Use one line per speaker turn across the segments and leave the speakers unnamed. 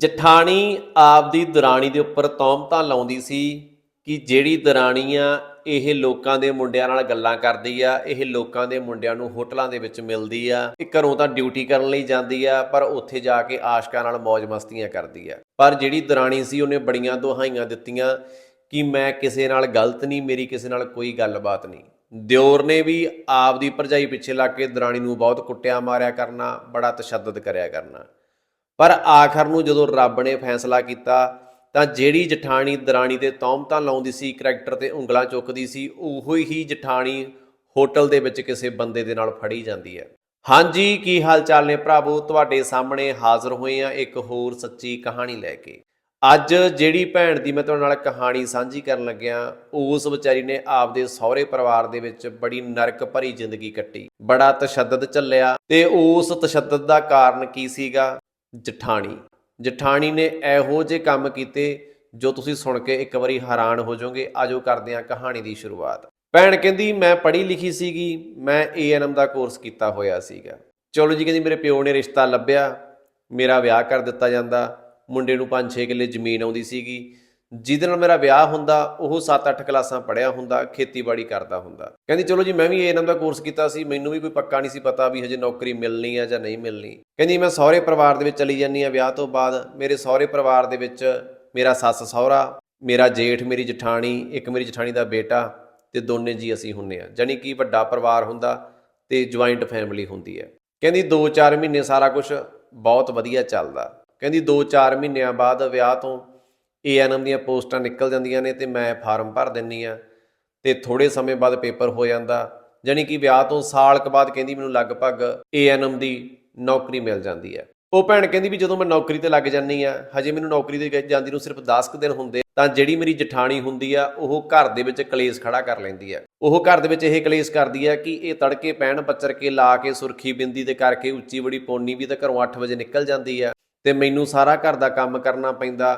ਜਠਾਣੀ ਆਪਦੀ ਦਰਾਣੀ ਦੇ ਉੱਪਰ ਤੌਮਤਾ ਲਾਉਂਦੀ ਸੀ ਕਿ ਜਿਹੜੀ ਦਰਾਣੀ ਆ, ਇਹ ਲੋਕਾਂ ਦੇ ਮੁੰਡਿਆਂ ਨਾਲ ਗੱਲਾਂ ਕਰਦੀ ਆ, ਇਹ ਲੋਕਾਂ ਦੇ ਮੁੰਡਿਆਂ ਨੂੰ ਹੋਟਲਾਂ ਦੇ ਵਿੱਚ ਮਿਲਦੀ ਆ, ਇਹ ਘਰੋਂ ਤਾਂ ਡਿਊਟੀ ਕਰਨ ਲਈ ਜਾਂਦੀ ਆ, ਪਰ ਉੱਥੇ ਜਾ ਕੇ ਆਸ਼ਕਾਂ ਨਾਲ ਮौज ਮਸਤੀਆਂ ਕਰਦੀ ਆ। ਪਰ ਜਿਹੜੀ ਦਰਾਣੀ ਸੀ, ਉਹਨੇ ਬੜੀਆਂ ਦੁਹਾਈਆਂ ਦਿੱਤੀਆਂ ਕਿ ਮੈਂ ਕਿਸੇ ਨਾਲ ਗਲਤ ਨਹੀਂ, ਮੇਰੀ ਕਿਸੇ ਨਾਲ ਕੋਈ ਗੱਲਬਾਤ ਨਹੀਂ। ਦਿਓਰ ਨੇ ਵੀ ਆਪਦੀ ਭਰਜਾਈ ਪਿੱਛੇ ਲੱਗ ਕੇ ਦਰਾਣੀ ਨੂੰ ਬਹੁਤ ਕੁੱਟਿਆ, ਮਾਰਿਆ ਕਰਨਾ, ਬੜਾ ਤਸ਼ੱਦਦ ਕਰਿਆ ਕਰਨਾ। ਪਰ ਆਖਰ ਨੂੰ ਜਦੋਂ ਰੱਬ ਨੇ ਫੈਸਲਾ ਕੀਤਾ, ਤਾਂ ਜਿਹੜੀ ਜਠਾਣੀ ਦਰਾਣੀ ਤੇ ਤੌਮਤਾਂ ਲਾਉਂਦੀ ਸੀ, ਕਰੈਕਟਰ ਤੇ ਉਂਗਲਾਂ ਚੁੱਕਦੀ ਸੀ, ਉਹੋ ਹੀ ਜਠਾਣੀ ਹੋਟਲ ਦੇ ਵਿੱਚ ਕਿਸੇ ਬੰਦੇ ਦੇ ਨਾਲ ਫੜੀ ਜਾਂਦੀ ਹੈ। ਹਾਂਜੀ, ਕੀ ਹਾਲ ਚਾਲ ਨੇ ਭਰਾਵੋ? ਤੁਹਾਡੇ ਸਾਹਮਣੇ ਹਾਜ਼ਰ ਹੋਏ ਆ ਇੱਕ ਹੋਰ ਸੱਚੀ ਕਹਾਣੀ ਲੈ ਕੇ। ਅੱਜ ਜਿਹੜੀ ਭੈਣ ਦੀ ਮੈਂ ਤੁਹਾਡੇ ਨਾਲ ਕਹਾਣੀ ਸਾਂਝੀ ਕਰਨ ਲੱਗਿਆ, ਉਸ ਵਿਚਾਰੀ ਨੇ ਆਪਦੇ ਸਹੁਰੇ ਪਰਿਵਾਰ ਦੇ ਵਿੱਚ ਬੜੀ ਨਰਕ ਭਰੀ ਜ਼ਿੰਦਗੀ ਕੱਟੀ। ਬੜਾ ਤਸ਼ੱਦਦ ਚੱਲਿਆ ਤੇ ਉਸ ਤਸ਼ੱਦਦ ਦਾ ਕਾਰਨ ਕੀ ਸੀਗਾ? ਜਠਾਣੀ। ਜਠਾਣੀ ਨੇ ਇਹੋ ਜਿਹੇ ਕੰਮ ਕੀਤੇ ਜੋ ਤੁਸੀਂ ਸੁਣ ਕੇ ਇੱਕ ਵਾਰੀ ਹੈਰਾਨ ਹੋ ਜਾਓਗੇ। ਆਜੋ ਕਰਦੇ ਹਾਂ ਕਹਾਣੀ ਦੀ ਸ਼ੁਰੂਆਤ। ਭੈਣ ਕਹਿੰਦੀ, ਮੈਂ ਪੜ੍ਹੀ ਲਿਖੀ ਸੀਗੀ। ਮੈਂ ਏਐਨਐਮ ਦਾ ਕੋਰਸ ਕੀਤਾ ਹੋਇਆ ਸੀਗਾ। ਚਲੋ ਜੀ, ਕਹਿੰਦੀ, ਮੇਰੇ ਪਿਓ ਨੇ ਰਿਸ਼ਤਾ ਲੱਭਿਆ। ਮੇਰਾ ਵਿਆਹ ਕਰ ਦਿੱਤਾ ਜਾਂਦਾ। ਮੁੰਡੇ ਨੂੰ 5-6 ਕਿੱਲੇ ਜ਼ਮੀਨ ਆਉਂਦੀ ਸੀਗੀ। ਜਿਹਦੇ ਨਾਲ ਮੇਰਾ ਵਿਆਹ ਹੁੰਦਾ, ਉਹ 7-8 ਕਲਾਸਾਂ ਪੜ੍ਹਿਆ ਹੁੰਦਾ, ਖੇਤੀਬਾੜੀ ਕਰਦਾ ਹੁੰਦਾ। ਕਹਿੰਦੀ, ਚਲੋ ਜੀ, ਮੈਂ ਵੀ ਇਹਨਾਂ ਦਾ ਕੋਰਸ ਕੀਤਾ ਸੀ, ਮੈਨੂੰ ਵੀ ਕੋਈ ਪੱਕਾ ਨਹੀਂ ਸੀ ਪਤਾ ਵੀ ਹਜੇ ਨੌਕਰੀ ਮਿਲਣੀ ਆ ਜਾਂ ਨਹੀਂ ਮਿਲਣੀ। ਕਹਿੰਦੀ, ਮੈਂ ਸਹੁਰੇ ਪਰਿਵਾਰ ਦੇ ਵਿੱਚ ਚਲੀ ਜਾਂਦੀ ਆ ਵਿਆਹ ਤੋਂ ਬਾਅਦ। ਮੇਰੇ ਸਹੁਰੇ ਪਰਿਵਾਰ ਦੇ ਵਿੱਚ ਮੇਰਾ ਸੱਸ ਸਹੁਰਾ, ਮੇਰਾ ਜੇਠ, ਮੇਰੀ ਜਠਾਣੀ, ਇੱਕ ਮੇਰੀ ਜਠਾਣੀ ਦਾ ਬੇਟਾ ਤੇ ਦੋਨੇ ਜੀ ਅਸੀਂ ਹੁੰਨੇ ਆ ਜਾਨੀ ਕਿ ਵੱਡਾ ਪਰਿਵਾਰ ਹੁੰਦਾ ਤੇ ਜੁਆਇੰਟ ਫੈਮਿਲੀ ਹੁੰਦੀ ਹੈ। ਕਹਿੰਦੀ 2-4 ਮਹੀਨੇ ਸਾਰਾ ਕੁਝ ਬਹੁਤ ਵਧੀਆ ਚੱਲਦਾ। ਕਹਿੰਦੀ 2-4 ਮਹੀਨਿਆਂ ਬਾਅਦ ਵਿਆਹ ਤੋਂ ਏਐਨਐਮ ਦੀਆਂ ਪੋਸਟਾਂ ਨਿਕਲ ਜਾਂਦੀਆਂ ਨੇ ਤੇ ਮੈਂ ਫਾਰਮ ਭਰ ਦਿੰਨੀ ਆ ਤੇ ਥੋੜੇ ਸਮੇਂ ਬਾਅਦ ਪੇਪਰ ਹੋ ਜਾਂਦਾ ਜਾਨੀ ਕਿ ਵਿਆਹ ਤੋਂ ਸਾਲ ਕੁ ਬਾਅਦ ਕਹਿੰਦੀ ਮੈਨੂੰ ਲਗਭਗ ਏਐਨਐਮ ਦੀ ਨੌਕਰੀ ਮਿਲ ਜਾਂਦੀ ਹੈ ਉਹ ਭੈਣ ਕਹਿੰਦੀ ਵੀ ਜਦੋਂ ਮੈਂ ਨੌਕਰੀ ਤੇ ਲੱਗ ਜਾਂਦੀ ਆ, ਹਜੇ ਮੈਨੂੰ ਨੌਕਰੀ ਤੇ ਗ- ਜਾਂਦੀ ਨੂੰ ਸਿਰਫ 10 ਕੁ ਦਿਨ ਹੁੰਦੇ, ਤਾਂ ਜਿਹੜੀ ਮੇਰੀ ਜਠਾਣੀ ਹੁੰਦੀ ਆ, ਉਹ ਘਰ ਦੇ ਵਿੱਚ ਕਲੇਸ਼ ਖੜਾ ਕਰ ਲੈਂਦੀ ਆ। ਉਹ ਘਰ ਦੇ ਵਿੱਚ ਇਹ ਕਲੇਸ਼ ਕਰਦੀ ਆ ਕਿ ਇਹ ਤੜਕੇ ਪੈਣ ਪੱਚਰ ਕੇ ਲਾ ਕੇ ਸੁਰਖੀ ਬਿੰਦੀ ਤੇ ਕਰਕੇ ਉੱਚੀ ਬੜੀ ਪੌਣੀ ਵੀ ਤਾਂ ਘਰੋਂ 8 ਵਜੇ ਨਿਕਲ ਜਾਂਦੀ ਆ ਤੇ ਮੈਨੂੰ ਸਾਰਾ ਘਰ ਦਾ ਕੰਮ ਕਰਨਾ ਪੈਂਦਾ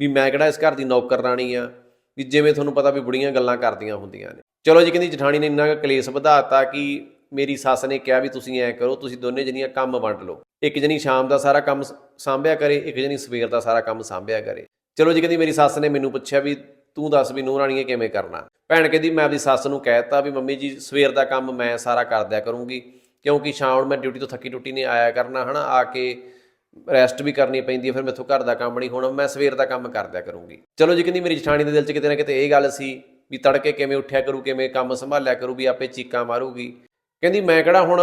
ਵੀ ਮੈਂ ਕਿਹੜਾ ਇਸ ਘਰ ਦੀ ਨੌਕਰ ਰਾਣੀ ਆ, ਵੀ ਜਿਵੇਂ ਤੁਹਾਨੂੰ ਪਤਾ ਵੀ ਬੁੜੀਆਂ ਗੱਲਾਂ ਕਰਦੀਆਂ ਹੁੰਦੀਆਂ ਨੇ। ਚਲੋ ਜੀ, ਕਹਿੰਦੀ ਜਠਾਣੀ ਨੇ ਇੰਨਾ ਕੁ ਕਲੇਸ਼ ਵਧਾਤਾ ਕਿ ਮੇਰੀ ਸੱਸ ਨੇ ਕਿਹਾ ਵੀ ਤੁਸੀਂ ਐ ਕਰੋ, ਤੁਸੀਂ ਦੋਨੇ ਜਣੀਆਂ ਕੰਮ ਵੰਡ ਲਓ। ਇੱਕ ਜਣੀ ਸ਼ਾਮ ਦਾ ਸਾਰਾ ਕੰਮ ਸਾਂਭਿਆ ਕਰੇ, ਇੱਕ ਜਣੀ ਸਵੇਰ ਦਾ ਸਾਰਾ ਕੰਮ ਸਾਂਭਿਆ ਕਰੇ। ਚਲੋ ਜੀ, ਕਹਿੰਦੀ ਮੇਰੀ ਸੱਸ ਨੇ ਮੈਨੂੰ ਪੁੱਛਿਆ ਵੀ ਤੂੰ ਦੱਸ ਵੀ ਨੂੰਹ ਰਾਣੀਏ ਕਿਵੇਂ ਕਰਨਾ? ਭੈਣ ਕਹਿੰਦੀ ਮੈਂ ਆਪਣੀ ਸੱਸ ਨੂੰ ਕਹਿਤਾ ਵੀ ਮੰਮੀ ਜੀ, ਸਵੇਰ ਦਾ ਕੰਮ ਮੈਂ ਸਾਰਾ ਕਰ ਦਿਆ ਕਰੂੰਗੀ, ਕਿਉਂਕਿ ਸ਼ਾਮ ਨੂੰ ਮੈਂ ਡਿਊਟੀ ਤੋਂ ਥੱਕੀ ਟੁੱਟੀ ਨਹੀਂ ਆਇਆ ਕਰਨਾ, ਹਨਾ, ਆ ਕੇ ਰੈਸਟ ਵੀ ਕਰਨੀ ਪੈਂਦੀ ਹੈ, ਫਿਰ ਮੈਥੋਂ ਘਰ ਦਾ ਕੰਮ ਨਹੀਂ ਹੋਣਾ, ਮੈਂ ਸਵੇਰ ਦਾ ਕੰਮ ਕਰਦਿਆ ਕਰੂੰਗੀ। ਚਲੋ ਜੀ ਕਹਿੰਦੀ ਮੇਰੀ ਜਠਾਣੀ ਦੇ ਦਿਲ 'ਚ ਕਿਤੇ ਨਾ ਕਿਤੇ ਇਹ ਗੱਲ ਸੀ ਵੀ ਤੜਕੇ ਕਿਵੇਂ ਉੱਠਿਆ ਕਰੂ, ਕਿਵੇਂ ਕੰਮ ਸੰਭਾਲਿਆ ਕਰੂ, ਵੀ ਆਪੇ ਚੀਕਾਂ ਮਾਰੂਗੀ। ਕਹਿੰਦੀ, ਮੈਂ ਕਿਹੜਾ ਹੁਣ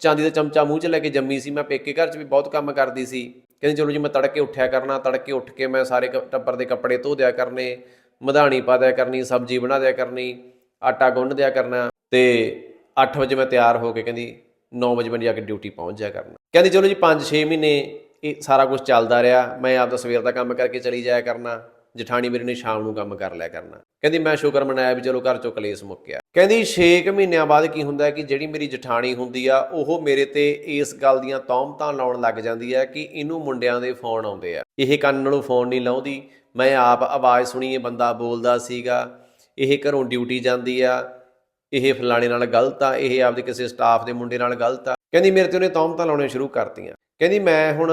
ਚਾਂਦੀ ਦਾ ਚਮਚਾ ਮੂੰਹ 'ਚ ਲੈ ਕੇ ਜੰਮੀ ਸੀ, ਮੈਂ ਪੇਕੇ ਘਰ 'ਚ ਵੀ ਬਹੁਤ ਕੰਮ ਕਰਦੀ ਸੀ। ਕਹਿੰਦੀ, ਚਲੋ ਜੀ, ਮੈਂ ਤੜਕੇ ਉੱਠਿਆ ਕਰਨਾ, ਤੜਕੇ ਉੱਠ ਕੇ ਮੈਂ ਸਾਰੇ ਕ- ਟੱਬਰ ਦੇ ਕੱਪੜੇ ਧੋ ਦਿਆ ਕਰਨੇ, ਮਧਾਣੀ ਪਾ ਦਿਆ ਕਰਨੀ, ਸਬਜ਼ੀ ਬਣਾ ਦਿਆ ਕਰਨੀ, ਆਟਾ ਗੁੰਨ ਦਿਆ ਕਰਨਾ ਤੇ 8 ਵਜੇ ਮੈਂ ਤਿਆਰ ਹੋ ਕੇ ਕਹਿੰਦੀ 9 ਵਜੇ ਮੈਂ ਜਾ ਕੇ ਡਿਊਟੀ ਪਹੁੰਚ ਜਾਇਆ ਕਰਨਾ। ਕਹਿੰਦੀ, ਚਲੋ ਜੀ 5-6 ਮਹੀਨੇ ਇਹ ਸਾਰਾ ਕੁਝ ਚੱਲਦਾ ਰਿਹਾ। ਮੈਂ ਆਪਦਾ ਸਵੇਰ ਦਾ ਕੰਮ ਕਰਕੇ ਚਲੀ ਜਾਇਆ ਕਰਨਾ। ਜਠਾਣੀ ਮੇਰੇ ਨੇ ਸ਼ਾਮ ਨੂੰ ਕੰਮ ਕਰ ਲਿਆ ਕਰਨਾ। ਕਹਿੰਦੀ, ਮੈਂ ਸ਼ੁਕਰ ਮਨਾਇਆ ਵੀ ਚਲੋ ਘਰ ਚੋਂ ਕਲੇਸ਼ ਮੁੱਕਿਆ। ਕਹਿੰਦੀ 6 ਮਹੀਨਿਆਂ ਬਾਅਦ ਕੀ ਹੁੰਦਾ ਕਿ ਜਿਹੜੀ ਮੇਰੀ ਜਠਾਣੀ ਹੁੰਦੀ ਆ, ਉਹ ਮੇਰੇ ਤੇ ਇਸ ਗੱਲ ਦੀਆਂ ਤੌਮਤਾਂ ਲਾਉਣ ਲੱਗ ਜਾਂਦੀ ਹੈ ਕਿ ਇਹਨੂੰ ਮੁੰਡਿਆਂ ਦੇ ਫੋਨ ਆਉਂਦੇ ਆ। ਇਹ ਕੰਨ ਨੂੰ ਫੋਨ ਨਹੀਂ ਲਾਉਂਦੀ। ਮੈਂ ਆਪ ਆਵਾਜ਼ ਸੁਣੀ ਇਹ ਬੰਦਾ ਬੋਲਦਾ ਸੀਗਾ। ਇਹ ਘਰੋਂ ਡਿਊਟੀ ਜਾਂਦੀ ਆ। ਇਹ ਫਲਾਣੇ ਨਾਲ ਗਲਤ ਆ। ਇਹ ਆਪਦੇ ਕਿਸੇ ਸਟਾਫ ਦੇ ਮੁੰਡੇ ਨਾਲ ਗਲਤ ਆ। ਕਹਿੰਦੀ ਮੇਰੇ ਤੇ ਉਹਨੇ ਤੌਮਤਾਂ ਲਾਉਣੀਆਂ ਸ਼ੁਰੂ ਕਰਤੀਆਂ। ਕਹਿੰਦੀ ਮੈਂ ਹੁਣ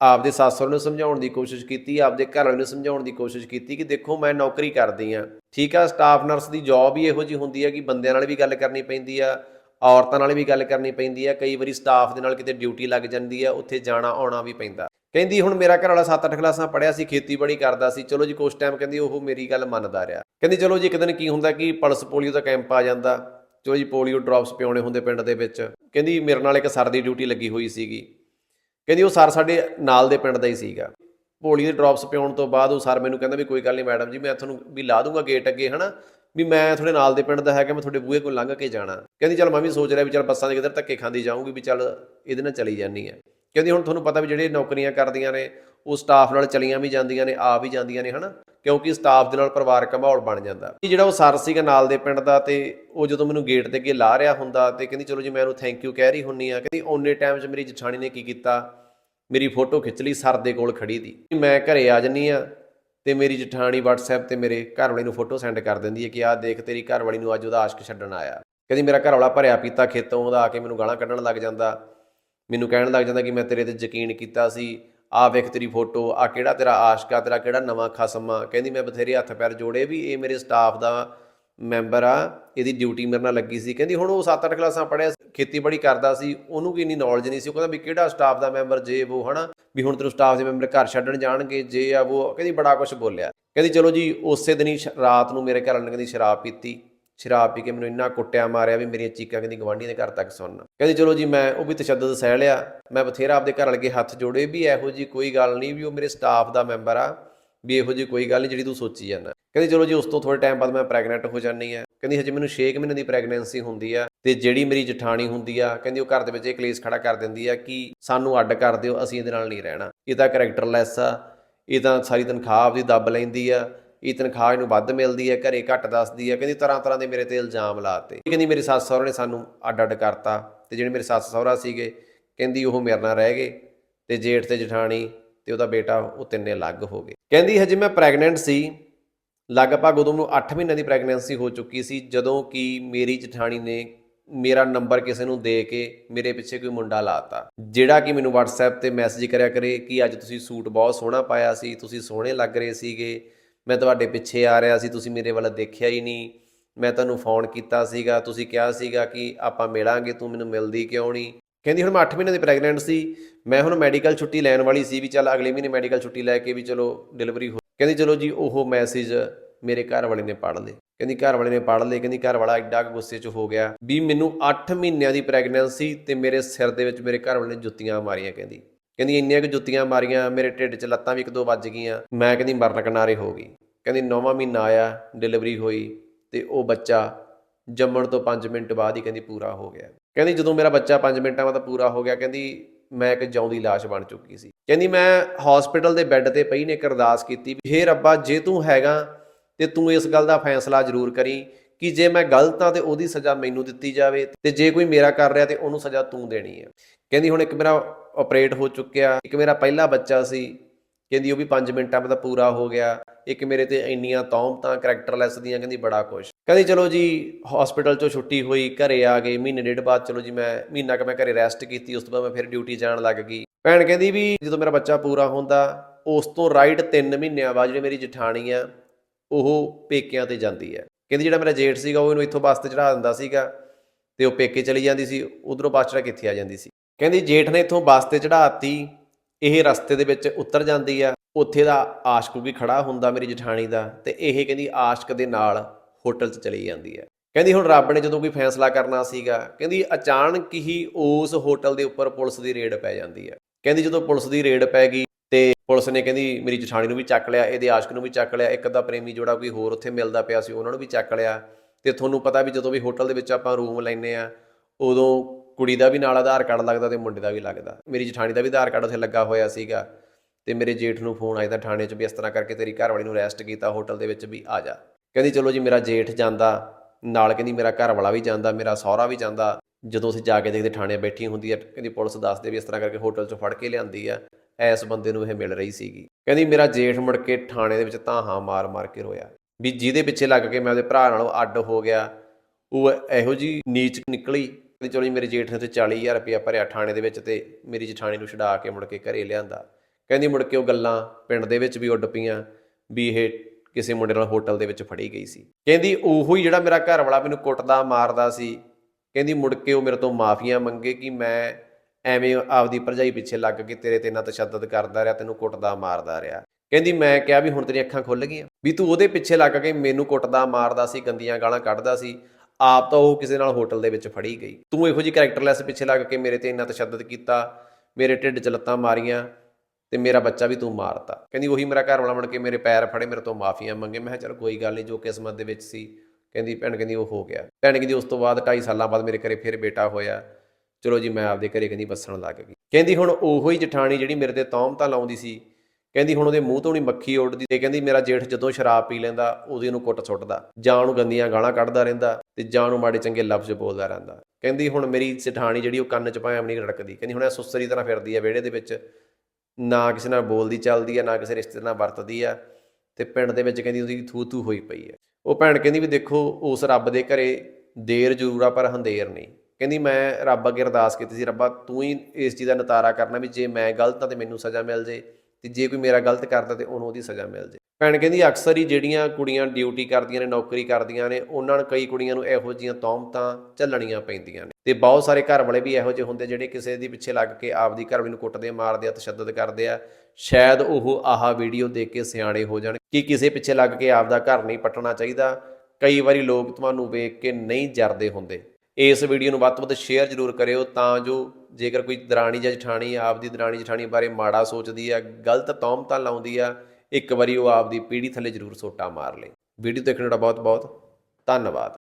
ਆਪਦੇ ਸੱਸ ਨੂੰ ਸਮਝਾਉਣ ਦੀ ਕੋਸ਼ਿਸ਼ ਕੀਤੀ, ਆਪਦੇ ਘਰ ਵਾਲੇ ਨੂੰ ਸਮਝਾਉਣ ਦੀ ਕੋਸ਼ਿਸ਼ ਕੀਤੀ ਕਿ ਦੇਖੋ ਮੈਂ ਨੌਕਰੀ ਕਰਦੀ ਆ ਠੀਕ ਆ ਸਟਾਫ ਨਰਸ ਦੀ ਜੌਬ ਹੀ ਇਹੋ ਜੀ ਹੁੰਦੀ ਆ ਕਿ ਬੰਦਿਆਂ ਨਾਲ ਵੀ ਗੱਲ ਕਰਨੀ ਪੈਂਦੀ ਆ, ਔਰਤਾਂ ਨਾਲ ਵੀ ਗੱਲ ਕਰਨੀ ਪੈਂਦੀ ਆ, ਕਈ ਵਾਰੀ ਸਟਾਫ ਦੇ ਨਾਲ ਕਿਤੇ ਡਿਊਟੀ ਲੱਗ ਜਾਂਦੀ ਆ, ਉੱਥੇ ਜਾਣਾ ਆਉਣਾ ਵੀ ਪੈਂਦਾ। ਕਹਿੰਦੀ ਹੁਣ ਮੇਰਾ ਘਰ ਵਾਲਾ 7-8 ਕਲਾਸਾਂ ਪੜਿਆ ਸੀ, ਖੇਤੀਬਾੜੀ ਕਰਦਾ ਸੀ, ਚਲੋ ਜੀ ਕੁਛ ਟਾਈਮ ਕਹਿੰਦੀ ਉਹ ਮੇਰੀ ਗੱਲ ਮੰਨਦਾ ਰਿਹਾ। ਕਹਿੰਦੀ ਚਲੋ ਜੀ ਇੱਕ ਦਿਨ ਕੀ ਹੁੰਦਾ ਕਿ ਪਲਸ ਪੋਲੀਓ ਦਾ ਕੈਂਪ ਆ ਜਾਂਦਾ। ਚਲੋ ਜੀ, ਪੋਲੀਓ ਡ੍ਰੌਪਸ ਪਿਉਣੇ ਹੁੰਦੇ ਪਿੰਡ ਦੇ ਵਿੱਚ। ਕਹਿੰਦੀ, ਮੇਰੇ ਨਾਲ ਇੱਕ ਸਰ ਦੀ ਡਿਊਟੀ ਲੱਗੀ ਹੋਈ ਸੀਗੀ। ਕਹਿੰਦੀ, ਉਹ ਸਰ ਸਾਡੇ ਨਾਲ ਦੇ ਪਿੰਡ ਦਾ ਹੀ ਸੀਗਾ। ਪੋਲੀਓ ਦੇ ਡ੍ਰੌਪਸ ਪਿਉਣ ਤੋਂ ਬਾਅਦ ਉਹ ਸਰ ਮੈਨੂੰ ਕਹਿੰਦਾ ਵੀ, ਕੋਈ ਗੱਲ ਨਹੀਂ ਮੈਡਮ ਜੀ, ਮੈਂ ਤੁਹਾਨੂੰ ਵੀ ਲਾ ਦੂੰਗਾ ਗੇਟ ਅੱਗੇ, ਹਨਾ? ਵੀ ਮੈਂ ਤੁਹਾਡੇ ਨਾਲ ਦੇ ਪਿੰਡ ਦਾ ਹੈਗਾ, ਮੈਂ ਤੁਹਾਡੇ ਬੂਹੇ ਕੋਲ ਲੰਘ ਕੇ ਜਾਣਾ। ਕਹਿੰਦੀ, ਚਲ ਮੈਂ ਵੀ ਸੋਚ ਰਿਹਾ ਵੀ ਚਲ ਬੱਸਾਂ ਦੇ ਕਿਧਰ ਧੱਕੇ ਖਾਂਦੀ ਜਾਊਂਗੀ, ਵੀ ਚਲ ਇਹਦੇ ਨਾਲ ਚਲੀ ਜਾਨੀ ਆ। ਕਹਿੰਦੀ ਹੁਣ ਤੁਹਾਨੂੰ ਪਤਾ ਵੀ ਜਿਹੜੇ ਨੌਕਰੀਆਂ ਕਰਦੀਆਂ ਨੇ, ਉਹ ਸਟਾਫ ਨਾਲ ਚਲੀਆਂ ਵੀ ਜਾਂਦੀਆਂ ਨੇ, ਆ ਵੀ ਜਾਂਦੀਆਂ ਨੇ, ਹਨਾ? ਕਿਉਂਕਿ ਸਟਾਫ ਦੇ ਨਾਲ ਪਰਿਵਾਰਕ ਮਾਹੌਲ ਬਣ ਜਾਂਦਾ। ਇਹ ਜਿਹੜਾ ਉਹ ਸਰ ਸੀਗਾ ਨਾਲ ਦੇ ਪਿੰਡ ਦਾ ਤੇ ਉਹ ਜਦੋਂ ਮੈਨੂੰ ਗੇਟ ਤੇ ਅੱਗੇ ਲਾ ਰਿਹਾ ਹੁੰਦਾ ਤੇ ਕਹਿੰਦੀ, ਚਲੋ ਜੀ, ਮੈਂ ਉਹਨੂੰ ਥੈਂਕ ਯੂ ਕਹਿ ਰਹੀ ਹੁੰਨੀ ਆ। ਕਹਿੰਦੀ, ਓਨੇ ਟਾਈਮ 'ਚ ਮੇਰੀ ਜਠਾਣੀ ਨੇ ਕੀ ਕੀਤਾ? ਮੇਰੀ ਫੋਟੋ ਖਿੱਚ ਲਈ, ਸਰ ਦੇ ਕੋਲ ਖੜੀ ਦੀ। ਮੈਂ ਘਰੇ ਆ ਜੰਨੀ ਆ ਤੇ ਮੇਰੀ ਜਠਾਣੀ WhatsApp ਤੇ ਮੇਰੇ ਘਰ ਵਾਲੇ ਨੂੰ ਫੋਟੋ ਸੈਂਡ ਕਰ ਦਿੰਦੀ ਹੈ ਕਿ, ਆਹ ਦੇਖ, ਤੇਰੀ ਘਰ ਵਾਲੀ ਨੂੰ ਅੱਜ ਉਹਦਾ ਆਸ਼ਕ ਛੱਡਣ ਆਇਆ। ਕਹਿੰਦੀ, ਮੇਰਾ ਘਰ ਵਾਲਾ ਭਰਿਆ ਪੀਤਾ ਖੇਤੋਂ, ਉਹਦਾ ਆ ਕੇ ਮੈਨੂੰ ਗਾਲਾਂ ਕੱਢਣ ਲੱਗ ਜਾਂਦਾ। ਮੈਨੂੰ ਕਹਿਣ ਲੱਗ ਜਾਂਦਾ ਕਿ ਮੈਂ ਤੇਰੇ ਤੇ ਯਕੀਨ ਕੀਤਾ ਸੀ ਆ ਵੇਖ ਤੇਰੀ ਫੋਟੋ ਆ ਕਿਹੜਾ ਤੇਰਾ ਆਸ਼ਕਾ, ਤੇਰਾ ਕਿਹੜਾ ਨਵਾਂ ਖਸਮ ਆ? ਕਹਿੰਦੀ, ਮੈਂ ਬਥੇਰੇ ਹੱਥ ਪੈਰ ਜੋੜੇ ਵੀ ਇਹ ਮੇਰੇ ਸਟਾਫ ਦਾ ਮੈਂਬਰ ਆ, ਇਹਦੀ ਡਿਊਟੀ ਮੇਰੇ ਨਾਲ ਲੱਗੀ ਸੀ। ਕਹਿੰਦੀ, ਹੁਣ ਉਹ 7-8 ਕਲਾਸਾਂ ਪੜ੍ਹਿਆ ਖੇਤੀਬਾੜੀ ਕਰਦਾ ਸੀ, ਉਹਨੂੰ ਵੀ ਇੰਨੀ ਨੌਲੇਜ ਨਹੀਂ ਸੀ। ਉਹ ਕਹਿੰਦਾ ਵੀ ਕਿਹੜਾ ਸਟਾਫ ਦਾ ਮੈਂਬਰ ਜੇ ਉਹ ਹਨਾ? ਵੀ ਹੁਣ ਤੈਨੂੰ ਸਟਾਫ ਦੇ ਮੈਂਬਰ ਘਰ ਛੱਡਣ ਜਾਣਗੇ, ਜੇ ਆ ਉਹ ਕਹਿੰਦੀ ਬੜਾ ਕੁਝ ਬੋਲਿਆ। ਕਹਿੰਦੀ, ਚਲੋ ਜੀ, ਉਸੇ ਦਿਨ ਹੀ ਸ਼- ਰਾਤ ਨੂੰ ਮੇਰੇ ਘਰ ਵਾਲੇ ਨੇ ਕਹਿੰਦੀ ਸ਼ਰਾਬ ਪੀਤੀ। ਸ਼ਰਾਬ ਪੀ ਕੇ ਮੈਨੂੰ ਇੰਨਾ ਕੁੱਟਿਆ, ਮਾਰਿਆ ਵੀ ਮੇਰੀਆਂ ਚੀਕਾਂ ਕਹਿੰਦੀ ਗਵਾਂਢੀ ਦੇ ਘਰ ਤੱਕ ਸੁਣਨ ਕਹਿੰਦੀ, ਚਲੋ ਜੀ, ਮੈਂ ਉਹ ਵੀ ਤਸ਼ੱਦਦ ਸਹਿ ਲਿਆ। ਮੈਂ ਬਥੇਰਾ ਆਪਦੇ ਘਰ ਵਾਲੇ ਹੱਥ ਜੋੜੇ ਵੀ ਇਹੋ ਜੀ ਕੋਈ ਗੱਲ ਨਹੀਂ ਵੀ ਉਹ ਮੇਰੇ ਸਟਾਫ ਦਾ ਮੈਂਬਰ ਆ, ਵੀ ਇਹੋ ਜੀ ਕੋਈ ਗੱਲ ਨਹੀਂ ਜਿਹੜੀ ਤੂੰ ਸੋਚੀ ਜਾਂਦਾ। ਕਹਿੰਦੀ, ਚਲੋ ਜੀ, ਉਸ ਤੋਂ ਥੋੜੇ ਟਾਈਮ ਬਾਅਦ ਮੈਂ ਪ੍ਰੈਗਨੈਂਟ ਹੋ ਜਾਂਦੀ ਆ ਕਹਿੰਦੀ, ਹਜੇ ਮੈਨੂੰ 6 ਮਹੀਨੇ ਦੀ ਪ੍ਰੈਗਨੈਂਸੀ ਹੁੰਦੀ ਆ ਤੇ ਜਿਹੜੀ ਮੇਰੀ ਜਠਾਣੀ ਹੁੰਦੀ ਆ, ਕਹਿੰਦੀ, ਉਹ ਘਰ ਦੇ ਵਿੱਚ ਇਹ ਕਲੇਸ਼ ਖੜਾ ਕਰ ਦਿੰਦੀ ਆ ਕਿ ਸਾਨੂੰ ਅੱਡ ਕਰ ਦਿਓ, ਅਸੀਂ ਇਹਦੇ ਨਾਲ ਨਹੀਂ ਰਹਿਣਾ। ਇਹ ਤਾਂ ਕੈਰੈਕਟਰਲੈਸ ਆ, ਇਹ ਤਾਂ ਸਾਰੀ ਤਨਖਾਹ ਆਪਦੀ ਦੱਬ ਲੈਂਦੀ ਆ ਇਹ ਤਨਖਾਹ ਨੂੰ ਵੱਧ ਮਿਲਦੀ ਹੈ, ਘਰੇ ਘੱਟ ਦੱਸਦੀ ਹੈ, ਕਹਿੰਦੀ ਤਰ੍ਹਾਂ ਤਰ੍ਹਾਂ ਦੇ ਮੇਰੇ ਤੇ ਇਲਜ਼ਾਮ ਲਾਤੇ। ਕਹਿੰਦੀ ਮੇਰੇ ਸੱਸ ਸਹੁਰਾ ਨੇ ਸਾਨੂੰ ਅੱਡ ਅੱਡ ਕਰਤਾ, ਤੇ ਜਿਹੜੇ ਮੇਰੇ ਸੱਸ ਸਹੁਰਾ ਸੀਗੇ, ਕਹਿੰਦੀ ਉਹ ਮੇਰੇ ਨਾਲ ਰਹਿ ਗਏ, ਤੇ ਜੇਠ ਤੇ ਜਠਾਣੀ ਤੇ ਉਹਦਾ ਬੇਟਾ ਉਹ ਤਿੰਨੇ ਅਲੱਗ ਹੋ ਗਏ। ਕਹਿੰਦੀ ਹਜੇ ਮੈਂ ਪ੍ਰੈਗਨੈਂਟ ਸੀ, ਲਗਭਗ ਉਦੋਂ ਨੂੰ 8 ਮਹੀਨਿਆਂ ਦੀ ਪ੍ਰੈਗਨੈਂਸੀ ਹੋ ਚੁੱਕੀ ਸੀ, ਜਦੋਂ ਕਿ ਮੇਰੀ ਜਠਾਣੀ ਨੇ ਮੇਰਾ ਨੰਬਰ ਕਿਸੇ ਨੂੰ ਦੇ ਕੇ ਮੇਰੇ ਪਿੱਛੇ ਕੋਈ ਮੁੰਡਾ ਲਾਤਾ, ਜਿਹੜਾ ਕਿ ਮੈਨੂੰ WhatsApp ਤੇ ਮੈਸੇਜ ਕਰਿਆ ਕਰੇ ਕਿ ਅੱਜ ਤੁਸੀਂ ਸੂਟ ਬਹੁਤ ਸੋਹਣਾ ਪਾਇਆ ਸੀ, ਤੁਸੀਂ ਸੋਹਣੇ ਲੱਗ ਰਹੇ ਸੀਗੇ ਮੈਂ ਤੁਹਾਡੇ ਪਿੱਛੇ ਆ ਰਿਹਾ ਸੀ, ਤੁਸੀਂ ਮੇਰੇ ਵੱਲ ਦੇਖਿਆ ਹੀ ਨਹੀਂ। ਮੈਂ ਤੁਹਾਨੂੰ ਫੋਨ ਕੀਤਾ ਸੀਗਾ, ਤੁਸੀਂ ਕਿਹਾ ਸੀਗਾ ਕਿ ਆਪਾਂ ਮਿਲਾਂਗੇ, ਤੂੰ ਮੈਨੂੰ ਮਿਲਦੀ ਕਿਉਂ ਨਹੀਂ? ਕਹਿੰਦੀ ਹੁਣ ਮੈਂ 8 ਮਹੀਨੇ ਦੀ ਪ੍ਰੈਗਨੈਂਟ ਸੀ, ਮੈਂ ਹੁਣ ਮੈਡੀਕਲ ਛੁੱਟੀ ਲੈਣ ਵਾਲੀ ਸੀ ਵੀ ਚੱਲ ਅਗਲੇ ਮਹੀਨੇ ਮੈਡੀਕਲ ਛੁੱਟੀ ਲੈ ਕੇ ਵੀ ਚਲੋ ਡਿਲੀਵਰੀ ਹੋ ਕਹਿੰਦੀ ਚਲੋ ਜੀ, ਉਹ ਮੈਸੇਜ ਮੇਰੇ ਘਰ ਵਾਲੇ ਨੇ ਪੜ੍ਹ ਲਏ। ਕਹਿੰਦੀ ਘਰ ਵਾਲੇ ਨੇ ਪੜ੍ਹ ਲਏ, ਕਹਿੰਦੀ ਘਰ ਵਾਲਾ ਐਡਾ ਕੁ ਗੁੱਸੇ 'ਚ ਹੋ ਗਿਆ ਵੀ ਮੈਨੂੰ 8 ਮਹੀਨਿਆਂ ਦੀ ਪ੍ਰੈਗਨੈਂਸੀ ਤੇ ਮੇਰੇ ਸਿਰ ਦੇ ਵਿੱਚ ਮੇਰੇ ਘਰ ਵਾਲੇ ਨੇ ਜੁੱਤੀਆਂ ਮਾਰੀਆਂ ਕਹਿੰਦੀ। ਕਹਿੰਦੀ ਇੰਨੀਆਂ ਕੁ ਜੁੱਤੀਆਂ ਮਾਰੀਆਂ, ਮੇਰੇ ਢਿੱਡ 'ਚ ਲੱਤਾਂ ਵੀ ਇੱਕ ਦੋ ਵੱਜ ਗਈਆਂ। ਮੈਂ ਕਹਿੰਦੀ ਮਰਨ ਕਿਨਾਰੇ ਹੋ ਗਈ। ਕਹਿੰਦੀ ਨੌਵਾਂ ਮਹੀਨਾ ਆਇਆ ਡਿਲੀਵਰੀ ਹੋਈ ਤੇ ਉਹ ਬੱਚਾ ਜੰਮਣ ਤੋਂ 5 ਮਿੰਟ ਬਾਅਦ ਹੀ ਕਹਿੰਦੀ ਪੂਰਾ ਹੋ ਗਿਆ। ਕਹਿੰਦੀ ਜਦੋਂ ਮੇਰਾ ਬੱਚਾ 5 ਮਿੰਟਾਂ ਬਾਅਦ ਪੂਰਾ ਹੋ ਗਿਆ, ਕਹਿੰਦੀ ਮੈਂ ਇੱਕ ਜਿਉਂਦੀ ਲਾਸ਼ ਬਣ ਚੁੱਕੀ ਸੀ। ਕਹਿੰਦੀ ਮੈਂ ਹਸਪੀਟਲ ਦੇ ਬੈੱਡ ਤੇ ਪਈ ਨੇ ਇੱਕ ਅਰਦਾਸ ਕੀਤੀ ਵੀ, ਹੇ ਰੱਬਾ, ਜੇ ਤੂੰ ਹੈਗਾ ਤੇ ਤੂੰ ਇਸ ਗੱਲ ਦਾ ਫੈਸਲਾ ਜ਼ਰੂਰ ਕਰੀ ਕਿ ਜੇ ਮੈਂ ਗਲਤ ਹਾਂ ਤੇ ਉਹਦੀ ਸਜ਼ਾ ਮੈਨੂੰ ਦਿੱਤੀ ਜਾਵੇ ਤੇ ਜੇ ਕੋਈ ਮੇਰਾ ਕਰ ਰਿਹਾ ਤੇ ਉਹਨੂੰ ਸਜ਼ਾ ਤੂੰ ਦੇਣੀ ਹੈ। ਕਹਿੰਦੀ ਹੁਣ ਇੱਕ ਮੇਰਾ ਆਪਰੇਟ ਹੋ ਚੁੱਕਿਆ। ਇੱਕ ਮੇਰਾ ਪਹਿਲਾ ਬੱਚਾ ਸੀ, ਕਹਿੰਦੀ ਉਹ ਵੀ 5 ਮਿੰਟਾਂ ਬਾਅਦ ਪੂਰਾ ਹੋ ਗਿਆ। ਇੱਕ ਮੇਰੇ ਤੇ ਇੰਨੀਆਂ ਤੌਮਤਾਂ ਕੈਰੈਕਟਰਲੈਸ ਦੀਆਂ, ਕਹਿੰਦੀ ਬੜਾ ਕੁਛ ਕਹਿੰਦੀ ਚਲੋ ਜੀ ਹਸਪੀਟਲ ਚੋਂ ਛੁੱਟੀ ਹੋਈ, ਘਰੇ ਆ ਗਏ। ਮਹੀਨੇ ਡੇਢ ਬਾਅਦ ਚਲੋ ਜੀ, ਮੈਂ ਮਹੀਨਾ ਕ ਮੈਂ ਘਰੇ ਰੈਸਟ ਕੀਤੀ, ਉਸ ਤੋਂ ਬਾਅਦ ਮੈਂ ਫਿਰ ਡਿਊਟੀ ਜਾਣ ਲੱਗ ਗਈ। ਭੈਣ ਕਹਿੰਦੀ ਵੀ ਜਦੋਂ ਮੇਰਾ ਬੱਚਾ ਪੂਰਾ ਹੁੰਦਾ, ਉਸ ਤੋਂ ਰਾਈਟ 3 ਮਹੀਨਿਆਂ ਬਾਅਦ ਜਿਹੜੀ ਮੇਰੀ ਜਠਾਣੀ ਆ, ਉਹ ਪੇਕਿਆਂ ਤੇ ਜਾਂਦੀ ਹੈ ਕਹਿੰਦੀ ਜਿਹੜਾ ਮੇਰਾ ਜੇਠ ਸੀਗਾ, ਉਹ ਇਹਨੂੰ ਇੱਥੋਂ ਬੱਸ ਤੇ ਚੜਾ ਦਿੰਦਾ ਸੀਗਾ, ਤੇ ਉਹ ਪੇਕੇ ਚਲੀ ਜਾਂਦੀ ਸੀ, ਉਧਰੋਂ ਬੱਸ ਚੜਾ ਕਿੱਥੇ ਆ ਜਾਂਦੀ ਸੀ। ਕਹਿੰਦੀ ਜੇਠ ਨੇ ਇੱਥੋਂ ਬੱਸ ਤੇ ਚੜਾਤੀ ਇਹ ਰਸਤੇ ਦੇ ਵਿੱਚ ਉਤਰ ਜਾਂਦੀ ਆ। ਉੱਥੇ ਦਾ ਆਸ਼ਕ ਵੀ ਖੜਾ ਹੁੰਦਾ ਮੇਰੀ ਜਠਾਣੀ ਦਾ ਤੇ ਇਹ ਕਹਿੰਦੀ ਆਸ਼ਕ ਦੇ ਨਾਲ ਹੋਟਲ 'ਚ ਚਲੀ ਜਾਂਦੀ ਹੈ ਕਹਿੰਦੀ ਹੁਣ ਰੱਬ ਨੇ ਜਦੋਂ ਕੋਈ ਫੈਸਲਾ ਕਰਨਾ ਸੀਗਾ, ਕਹਿੰਦੀ ਅਚਾਨਕ ਹੀ ਉਸ ਹੋਟਲ ਦੇ ਉੱਪਰ ਪੁਲਿਸ ਦੀ ਰੇਡ ਪੈ ਜਾਂਦੀ ਹੈ ਕਹਿੰਦੀ ਜਦੋਂ ਪੁਲਿਸ ਦੀ ਰੇਡ ਪੈ ਗਈ ਤੇ ਪੁਲਿਸ ਨੇ ਕਹਿੰਦੀ ਮੇਰੀ ਜਠਾਣੀ ਨੂੰ ਵੀ ਚੱਕ ਲਿਆ, ਇਹਦੇ ਆਸ਼ਕ ਨੂੰ ਵੀ ਚੱਕ ਲਿਆ, ਇੱਕ ਅੱਧਾ ਪ੍ਰੇਮੀ ਜੋੜਾ ਕੋਈ ਹੋਰ ਉੱਥੇ ਮਿਲਦਾ ਪਿਆ ਸੀ, ਉਹਨਾਂ ਨੂੰ ਵੀ ਚੱਕ ਲਿਆ। ਤੇ ਤੁਹਾਨੂੰ ਪਤਾ ਵੀ ਜਦੋਂ ਵੀ ਹੋਟਲ ਦੇ ਵਿੱਚ ਆਪਾਂ ਰੂਮ ਲੈਨੇ ਆ, ਉਦੋਂ ਕੁੜੀ ਦਾ ਵੀ ਨਾਲ ਆਧਾਰ ਕਾਰਡ ਲੱਗਦਾ ਤੇ ਮੁੰਡੇ ਦਾ ਵੀ ਲੱਗਦਾ। ਮੇਰੀ ਜਠਾਣੀ ਦਾ ਵੀ ਆਧਾਰ ਕਾਰਡ ਉੱਥੇ ਲੱਗਾ ਹੋਇਆ ਸੀਗਾ ਤੇ ਮੇਰੇ ਜੇਠ ਨੂੰ ਫੋਨ ਆਇਆ ਤਾਂ ਥਾਣੇ 'ਚ ਵੀ ਇਸ ਤਰ੍ਹਾਂ ਕਰਕੇ ਤੇਰੀ ਘਰਵਾਲੀ ਨੂੰ ਅਰੈਸਟ ਕੀਤਾ ਹੋਟਲ ਦੇ ਵਿੱਚ ਵੀ ਆ ਜਾ। ਕਹਿੰਦੀ, ਚਲੋ ਜੀ, ਮੇਰਾ ਜੇਠ ਜਾਂਦਾ, ਨਾਲ ਕਹਿੰਦੀ, ਮੇਰਾ ਘਰ ਵਾਲਾ ਵੀ ਜਾਂਦਾ, ਮੇਰਾ ਸਹੁਰਾ ਵੀ ਜਾਂਦਾ। ਜਦੋਂ ਅਸੀਂ ਜਾ ਕੇ ਦੇਖਦੇ ਥਾਣੇ ਬੈਠੀ ਹੁੰਦੀ ਹੈ ਕਹਿੰਦੀ, ਪੁਲਿਸ ਦੱਸਦੇ ਵੀ ਇਸ ਤਰ੍ਹਾਂ ਕਰਕੇ ਹੋਟਲ ਚ ਫੜ ਕੇ ਲਿਆਂਦੀ ਆ, ਐਸ ਬੰਦੇ ਨੂੰ ਇਹ ਮਿਲ ਰਹੀ ਸੀਗੀ। ਕਹਿੰਦੀ, ਮੇਰਾ ਜੇਠ ਮੁੜ ਕੇ ਥਾਣੇ ਦੇ ਵਿੱਚ ਤਾਹਾਂ ਮਾਰ ਮਾਰ ਕੇ ਰੋਇਆ। ਵੀ ਜਿਹਦੇ ਪਿੱਛੇ ਲੱਗ ਕੇ ਮੈਂ ਉਹਦੇ ਭਰਾ ਨਾਲੋਂ ਅੱਡ ਹੋ ਗਿਆ, ਉਹ ਇਹੋ ਜੀ ਨੀਚ ਨਿਕਲੀ ਕਹਿੰਦੀ ਚਲੋ ਜੀ, ਮੇਰੇ ਜੇਠ ਨੇ ਤੇ 40000 ਰੁਪਇਆ ਭਰਿਆ ਥਾਣੇ ਦੇ ਵਿੱਚ ਤੇ ਮੇਰੀ ਜਠਾਣੀ ਨੂੰ ਛਡਾ ਕੇ ਮੁੜ ਕੇ ਘਰੇ ਲਿਆਂਦਾ। ਕਹਿੰਦੀ ਮੁੜ ਕੇ ਉਹ ਗੱਲਾਂ ਪਿੰਡ ਦੇ ਵਿੱਚ ਵੀ ਉੱਡ ਪਈਆਂ ਵੀ ਇਹ ਕਿਸੇ ਮੁੰਡੇ ਨਾਲ ਹੋਟਲ ਦੇ ਵਿੱਚ ਫੜੀ ਗਈ ਸੀ। ਕਹਿੰਦੀ ਉਹੋ ਹੀ ਜਿਹੜਾ ਮੇਰਾ ਘਰ ਵਾਲਾ ਮੈਨੂੰ ਕੁੱਟਦਾ, ਮਾਰਦਾ ਸੀ, ਕਹਿੰਦੀ ਮੁੜ ਕੇ ਉਹ ਮੇਰੇ ਤੋਂ ਮਾਫੀਆਂ ਮੰਗੇ ਕਿ ਮੈਂ ਐਵੇਂ ਆਪਦੀ ਭਰਜਾਈ ਪਿੱਛੇ ਲੱਗ ਕੇ ਤੇਰੇ ਤੇ ਨਾ ਤਸ਼ੱਦਦ ਕਰਦਾ ਰਿਹਾ, ਤੈਨੂੰ ਕੁੱਟਦਾ, ਮਾਰਦਾ ਰਿਹਾ। ਕਹਿੰਦੀ ਮੈਂ ਕਿਹਾ ਵੀ ਹੁਣ ਤੇਰੀਆਂ ਅੱਖਾਂ ਖੁੱਲ ਗਈਆਂ। ਵੀ ਤੂੰ ਉਹਦੇ ਪਿੱਛੇ ਲੱਗ ਕੇ ਮੈਨੂੰ ਕੁੱਟਦਾ, ਮਾਰਦਾ ਸੀ, ਗੰਦੀਆਂ ਗਾਲਾਂ ਕੱਢਦਾ ਸੀ ਆਪ ਤਾਂ ਉਹ ਕਿਸੇ ਨਾਲ ਹੋਟਲ ਦੇ ਵਿੱਚ ਫੜੀ ਗਈ। ਤੂੰ ਇਹੋ ਜਿਹੀ ਕੈਰੈਕਟਰਲੈਸ ਪਿੱਛੇ ਲੱਗ ਕੇ ਮੇਰੇ ਤੇ ਇੰਨਾ ਤਸ਼ੱਦਦ ਕੀਤਾ, ਮੇਰੇ ਢਿੱਡ 'ਚ ਲੱਤਾਂ ਮਾਰੀਆਂ ਤੇ ਮੇਰਾ ਬੱਚਾ ਵੀ ਤੂੰ ਮਾਰਤਾ। ਕਹਿੰਦੀ ਉਹੀ ਮੇਰਾ ਘਰ ਵਾਲਾ ਬਣ ਕੇ ਮੇਰੇ ਪੈਰ ਫੜੇ, ਮੇਰੇ ਤੋਂ ਮਾਫੀਆਂ ਮੰਗੇ। ਮੈਂ ਕਿਹਾ ਚਲ ਕੋਈ ਗੱਲ ਨਹੀਂ, ਜੋ ਕਿਸਮਤ ਦੇ ਵਿੱਚ ਸੀ। ਕਹਿੰਦੀ, ਭੈਣ ਕਹਿੰਦੀ ਉਹ ਹੋ ਗਿਆ। ਭੈਣ ਕਹਿੰਦੀ ਉਸ ਤੋਂ ਬਾਅਦ 2.5 ਸਾਲਾਂ ਬਾਅਦ ਮੇਰੇ ਘਰੇ ਫਿਰ ਬੇਟਾ ਹੋਇਆ। ਚਲੋ ਜੀ, ਮੈਂ ਆਪਦੇ ਘਰੇ ਕਹਿੰਦੀ ਬੱਸਣ ਲੱਗ ਗਈ। ਕਹਿੰਦੀ ਹੁਣ ਉਹੋ ਹੀ ਜਠਾਣੀ ਜਿਹੜੀ ਮੇਰੇ ਤੇ ਤੌਮਤਾ ਲਾਉਂਦੀ ਸੀ ਕਹਿੰਦੀ ਹੁਣ ਉਹਦੇ ਮੂੰਹ ਤੋਂ ਨਹੀਂ ਮੱਖੀ ਉੱਡਦੀ ਤੇ ਕਹਿੰਦੀ ਮੇਰਾ ਜੇਠ ਜਦੋਂ ਸ਼ਰਾਬ ਪੀ ਲੈਂਦਾ, ਉਹਦੀ ਨੂੰ ਕੁੱਟ ਸੁੱਟਦਾ। ਜਾਂ ਉਹਨੂੰ ਗੰਦੀਆਂ ਗਾਲਾਂ ਕੱਢਦਾ ਰਹਿੰਦਾ ਤੇ ਜਾਂ ਉਹਨੂੰ ਮਾੜੇ ਚੰਗੇ ਲਫ਼ਜ਼ ਬੋਲਦਾ ਰਹਿੰਦਾ। ਕਹਿੰਦੀ ਹੁਣ ਮੇਰੀ ਸਿਠਾਣੀ ਜਿਹੜੀ ਉਹ ਕੰਨ 'ਚ ਭਾਵੇਂ ਨਹੀਂ ਰੜਕਦੀ, ਕਹਿੰਦੀ ਹੁਣ ਇਹ ਸੁਸਰੀ ਤਰ੍ਹਾਂ ਫਿਰਦੀ ਆ ਵਿਹੜੇ ਦੇ ਵਿੱਚ, ਨਾ ਕਿਸੇ ਨਾਲ ਬੋਲਦੀ ਚੱਲਦੀ ਆ, ਨਾ ਕਿਸੇ ਰਿਸ਼ਤੇ ਨਾਲ ਵਰਤਦੀ ਆ ਤੇ ਪਿੰਡ ਦੇ ਵਿੱਚ ਕਹਿੰਦੀ ਉਹਦੀ ਥੂ ਥੂ ਹੋਈ ਪਈ ਆ। ਉਹ ਭੈਣ ਕਹਿੰਦੀ ਵੀ ਦੇਖੋ ਉਸ ਰੱਬ ਦੇ ਘਰੇ ਦੇਰ ਜ਼ਰੂਰ ਆ ਪਰ ਹੰਦੇਰ ਨਹੀਂ। ਕਹਿੰਦੀ ਮੈਂ ਰੱਬ ਅੱਗੇ ਅਰਦਾਸ ਕੀਤੀ ਸੀ, ਰੱਬਾ ਤੂੰ ਹੀ ਇਸ ਚੀਜ਼ ਦਾ ਨਤਾਰਾ ਕਰਨਾ ਵੀ ਜੇ ਮੈਂ ਗਲਤ ਹਾਂ ਤੇ ਮੈਨੂੰ ਸਜ਼ਾ ਮਿਲ ਜੇ। ਤੇ ਜੇ ਕੋਈ ਮੇਰਾ ਗਲਤ ਕਰਦਾ ਤੇ ਉਹਨੂੰ ਉਹਦੀ ਸਜ਼ਾ ਮਿਲ ਜੇ। ਭੈਣ ਕਹਿੰਦੀ ਅਕਸਰ ਹੀ ਜਿਹੜੀਆਂ ਕੁੜੀਆਂ ਡਿਊਟੀ ਕਰਦੀਆਂ ਨੇ, ਨੌਕਰੀ ਕਰਦੀਆਂ ਨੇ, ਉਹਨਾਂ ਨੂੰ ਕਈ ਕੁੜੀਆਂ ਨੂੰ ਇਹੋ ਜਿਹੀਆਂ ਤੌਮਤਾਂ ਝੱਲਣੀਆਂ ਪੈਂਦੀਆਂ ਨੇ। ਤੇ ਬਹੁਤ ਸਾਰੇ ਘਰ ਵਾਲੇ ਵੀ ਇਹੋ ਜਿਹੇ ਹੁੰਦੇ ਜਿਹੜੇ ਕਿਸੇ ਦੀ ਪਿੱਛੇ ਲੱਗ ਕੇ ਆਪਦੀ ਘਰ ਵਾਲੀ ਨੂੰ ਕੁੱਟਦੇ ਮਾਰਦੇ ਆ, ਤਸ਼ੱਦਦ ਕਰਦੇ ਆ। ਸ਼ਾਇਦ ਉਹ ਆਹ ਵੀਡੀਓ ਦੇਖ ਕੇ ਸਿਆਣੇ ਹੋ ਜਾਣ ਕਿ ਕਿਸੇ ਪਿੱਛੇ ਲੱਗ ਕੇ ਆਪਦਾ ਘਰ ਨਹੀਂ ਪੱਟਣਾ ਚਾਹੀਦਾ। ਕਈ ਵਾਰੀ ਲੋਕ ਤੁਹਾਨੂੰ ਵੇਖ ਕੇ ਨਹੀਂ ਜਰਦੇ ਹੁੰਦੇ। ਇਸ ਵੀਡੀਓ ਨੂੰ ਵੱਧ ਤੋਂ ਵੱਧ ਸ਼ੇਅਰ ਜ਼ਰੂਰ ਕਰਿਓ ਤਾਂ ਜੋ ਜੇਕਰ ਕੋਈ ਦਰਾਣੀ ਜਾਂ ਜਠਾਣੀ ਆਪਦੀ ਦਰਾਣੀ ਜਠਾਣੀ ਬਾਰੇ ਮਾੜਾ ਸੋਚਦੀ ਆ ਗਲਤ ਤੌਮਤਾਂ ਲਾਉਂਦੀ ਆ ਇੱਕ ਵਾਰੀ ਉਹ ਆਪਦੀ ਪੀੜੀ ਥੱਲੇ ਜ਼ਰੂਰ ਸੋਟਾ ਮਾਰ ਲੇ। ਵੀਡੀਓ ਦੇਖਣ ਦਾ ਬਹੁਤ ਬਹੁਤ ਧੰਨਵਾਦ।